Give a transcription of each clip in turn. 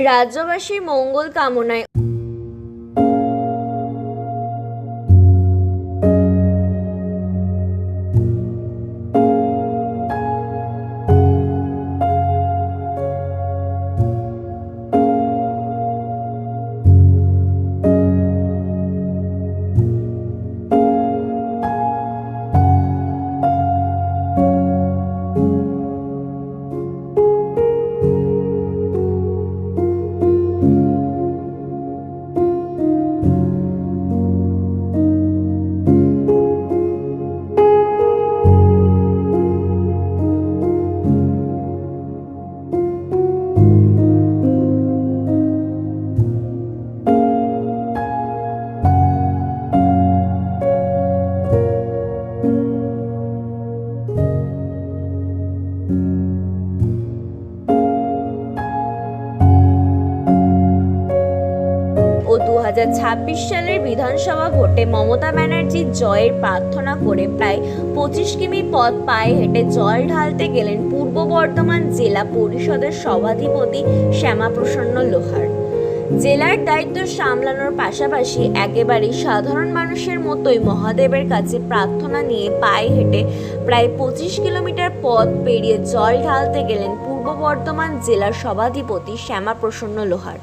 রাজ্যবাসীর মঙ্গল কামনায় সালের বিধানসভা ভোটে মমতা ব্যানার্জির জয়ের প্রার্থনা করে প্রায় পঁচিশ কিমি পথ পায়ে হেঁটে জল ঢালতে গেলেন পূর্ব বর্ধমান জেলা পরিষদের সভাধিপতি শ্যামাপ্রসন্ন লোহার। জেলার দায়িত্ব সামলানোর পাশাপাশি একেবারেই সাধারণ মানুষের মতোই মহাদেবের কাছে প্রার্থনা নিয়ে পায়ে হেঁটে প্রায় পঁচিশ কিলোমিটার পথ পেরিয়ে জল ঢালতে গেলেন পূর্ব বর্ধমান জেলার সভাধিপতি শ্যামাপ্রসন্ন লোহার।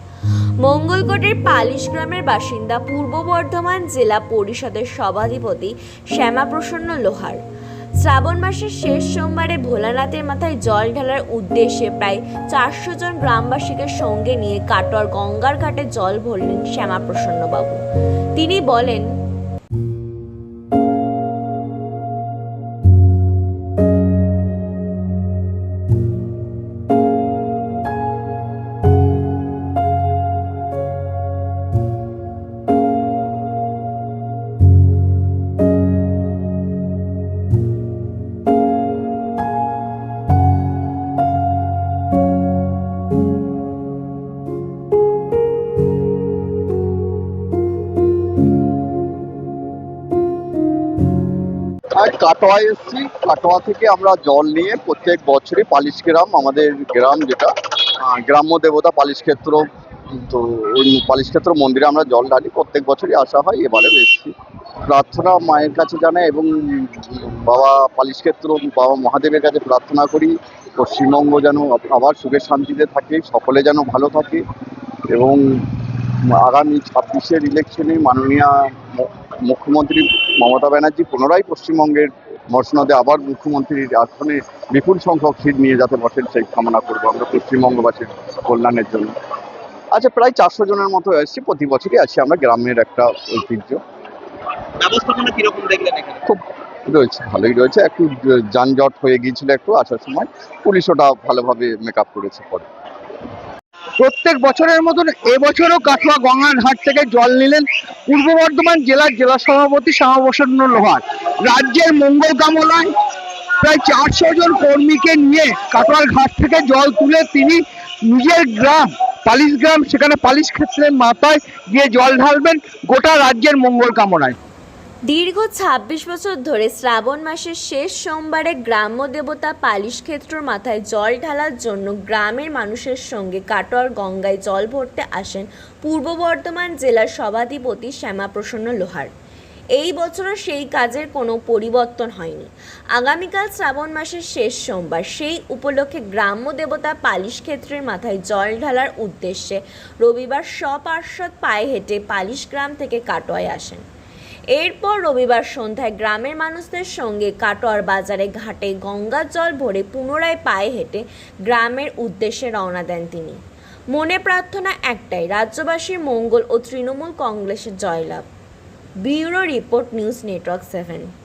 মঙ্গলকোটের পালিশ গ্রামের বাসিন্দা পূর্ব বর্ধমান জেলা পরিষদের সভাধিপতি শ্যামাপ্রসন্ন লোহার। শ্রাবণ মাসের শেষ সোমবারে ভোলানাথের মাথায় জল ঢালার উদ্দেশ্যে প্রায় চারশো জন গ্রামবাসীকে সঙ্গে নিয়ে কাটোয়ার গঙ্গার ঘাটে জল ভরলেন শ্যামাপ্রসন্নবাবু। তিনি বলেন আজ কাটোয়ায় এসেছি। কাটোয়া থেকে আমরা জল নিয়ে প্রত্যেক বছরই পালিশ গ্রাম আমাদের গ্রাম যেটা গ্রাম্য দেবতা পালিশ ক্ষেত্র তো ওই পালিশ ক্ষেত্র মন্দিরে আমরা জল ঢালি। প্রত্যেক বছরই আসা হয়, এবারেও এসেছি। প্রার্থনা মায়ের কাছে জানাই এবং বাবা পালিশ ক্ষেত্র বাবা মহাদেবের কাছে প্রার্থনা করি। পশ্চিমবঙ্গ যেন আবার সুখে শান্তিতে থাকে, সকলে যেন ভালো থাকে এবং আগামী ছাব্বিশের ইলেকশনে মাননীয় মুখ্যমন্ত্রী মমতা ব্যানার্জি পুনরায় পশ্চিমবঙ্গের মসনদে আবার মুখ্যমন্ত্রীর আসনে বিপুল সংখ্যক সিট নিয়ে যাতে বসেন সেই কামনা করব আমরা পশ্চিমবঙ্গবাসীর কল্যাণের জন্য। আচ্ছা প্রায় চারশো জনের মতো এসেছি প্রতি বছরই আছি আমরা গ্রামের একটা ঐতিহ্য। ব্যবস্থাপনা কীরকম দেখলেন খুব রয়েছে ভালোই রয়েছে। একটু যানজট হয়ে গিয়েছিল একটু আসার সময়। পুলিশ ওটা ভালোভাবে মেকআপ করেছে পরে। প্রত্যেক বছরের মতন এবছরও কাটোয়া গঙ্গার ঘাট থেকে জল নিলেন পূর্ব বর্ধমান জেলার জেলা সভাপতি শ্যামাপ্রসন্ন লোহার। রাজ্যের মঙ্গল কামনায় প্রায় চারশো জন কর্মীকে নিয়ে কাটোয়ার ঘাট থেকে জল তুলে তিনি নিজের গ্রাম, পালিশ গ্রাম, সেখানে পালিশ ক্ষেত্রের মাথায় গিয়ে জল ঢালবেন গোটা রাজ্যের মঙ্গল কামনায়। দীর্ঘ ২৬ বছর ধরে শ্রাবণ মাসের শেষ সোমবারে গ্রাম্য দেবতা পালিশ ক্ষেত্রর মাথায় জল ঢালার জন্য গ্রামের মানুষের সঙ্গে কাটোয়ার গঙ্গায় জল ভরতে আসেন পূর্ব বর্ধমান জেলার সভাধিপতি শ্যামাপ্রসন্ন লোহার। এই বছরও সেই কাজের কোনো পরিবর্তন হয়নি। আগামীকাল শ্রাবণ মাসের শেষ সোমবার সেই উপলক্ষে গ্রাম্য দেবতা পালিশ ক্ষেত্রের মাথায় জল ঢালার উদ্দেশ্যে রবিবার সপার্শ্বদ পায়ে হেঁটে পালিশ গ্রাম থেকে কাটোয়ায় আসেন। এরপর রবিবার সন্ধ্যায় গ্রামের মানুষদের সঙ্গে কাটোয়ার বাজারে ঘাটে গঙ্গার জল ভরে পুনরায় পায়ে হেঁটে গ্রামের উদ্দেশ্যে রওনা দেন তিনি। মনে প্রার্থনা একটাই, রাজ্যবাসীর মঙ্গল ও তৃণমূল কংগ্রেসের জয়লাভ। Bureau report news network seven.